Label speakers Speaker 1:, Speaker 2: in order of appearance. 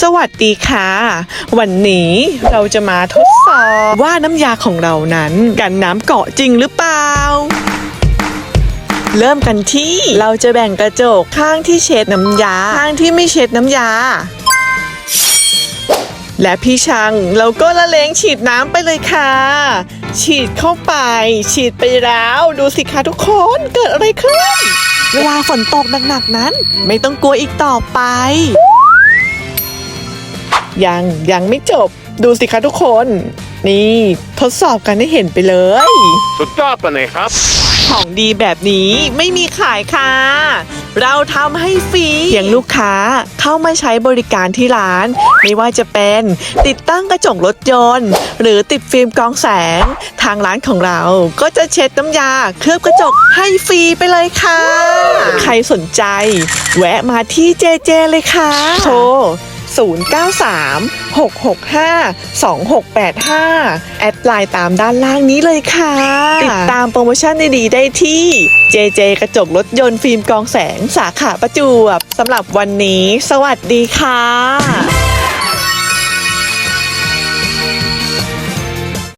Speaker 1: สวัสดีค่ะ วันนี้เราจะมาทดสอบว่าน้ำยาของเรานั้น กันน้ำเกาะจริงหรือเปล่า เริ่มกันที่เราจะแบ่งกระจกข้างที่เช็ดน้ำยา ข้างที่ไม่เช็ดน้ำยา และพี่ชังเราก็ละเลงฉีดน้ำไปเลยค่ะ ฉีดเข้าไป ฉีดไปแล้วดูสิคะทุกคนเกิดอะไรขึ้น เวลาฝนตกหนักๆนั้น ไม่ต้องกลัวอีกต่อไป ยังยังไม่จบ ดูสิคะทุกคน นี่ทดสอบกันให้เห็นไปเลย
Speaker 2: สุดยอดไปเลยครับ
Speaker 1: ของดีแบบนี้ไม่มีขายค่ะ เราทำให้ฟรีเพียงลูกค้าเข้ามาใช้บริการที่ร้าน ไม่ว่าจะเป็นติดตั้งกระจกรถยนต์ หรือติดฟิล์มกรองแสง ทางร้านของเราก็จะเช็ดน้ำยา เคลือบกระจกให้ฟรีไปเลยค่ะ ใครสนใจ แวะมาที่เจเจเลยค่ะโทร 093 665 2685 แอดไลน์ตามด้านล่างนี้เลยค่ะ ติดตามโปรโมชั่นดีๆได้ที่ JJ กระจกรถยนต์ฟิล์มกองแสงสาขาประจวบสำหรับวันนี้ สวัสดีค่ะ